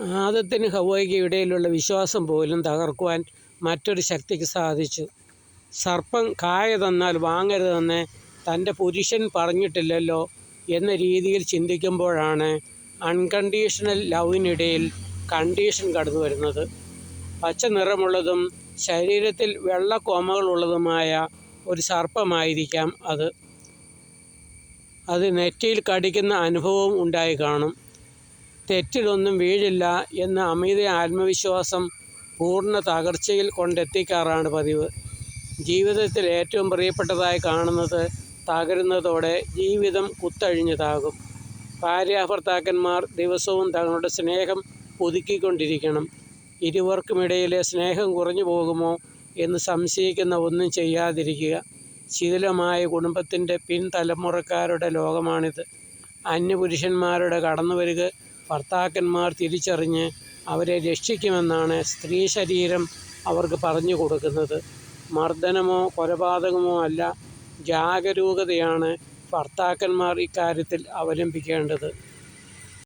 ആദത്തിന് ഹവോയ്ക്ക് ഇടയിലുള്ള വിശ്വാസം പോലും തകർക്കുവാൻ മറ്റൊരു ശക്തിക്ക് സാധിച്ചു. സർപ്പം കായ തന്നാൽ വാങ്ങരുതെന്ന് തന്റെ പുരുഷൻ പറഞ്ഞിട്ടില്ലല്ലോ എന്ന രീതിയിൽ ചിന്തിക്കുമ്പോഴാണ് അൺകണ്ടീഷണൽ ലവിനിടയിൽ കണ്ടീഷൻ കടന്നു വരുന്നത് പച്ച നിറമുള്ളതും ശരീരത്തിൽ വെള്ളക്കോമകളുള്ളതുമായ ഒരു സർപ്പമായിരിക്കാം അത്. അത് നെറ്റിയിൽ കടിക്കുന്ന അനുഭവവും ഉണ്ടായിക്കാണും. തെറ്റിലൊന്നും വീഴില്ല എന്ന അമിത ആത്മവിശ്വാസം പൂർണ തകർച്ചയിൽ കൊണ്ടെത്തിക്കാറാണ് പതിവ്. ജീവിതത്തിൽ ഏറ്റവും പ്രിയപ്പെട്ടതായി കാണുന്നത് തകരുന്നതോടെ ജീവിതം കുത്തഴിഞ്ഞതാകും. ഭാര്യാഭർത്താക്കന്മാർ ദിവസവും തങ്ങളുടെ സ്നേഹം പുതുക്കിക്കൊണ്ടിരിക്കണം. ഇരുവർക്കുമിടയിലെ സ്നേഹം കുറഞ്ഞു പോകുമോ എന്ന് സംശയിക്കുന്ന ഒന്നും ചെയ്യാതിരിക്കുക. ശിഥിലമായ കുടുംബത്തിന്റെ പിൻതലമുറക്കാരുടെ ലോകമാണിത്. അന്യപുരുഷന്മാരുടെ കടന്നുവരവ് ഭർത്താക്കന്മാർ തിരിച്ചറിഞ്ഞ് അവരെ രക്ഷിക്കുമെന്നാണ് സ്ത്രീ ശരീരം അവർക്ക് പറഞ്ഞു കൊടുക്കുന്നത് മർദ്ദനമോ കൊലപാതകമോ അല്ല, ജാഗരൂകതയാണ് ഭർത്താക്കന്മാർ ഇക്കാര്യത്തിൽ അവലംബിക്കേണ്ടത്.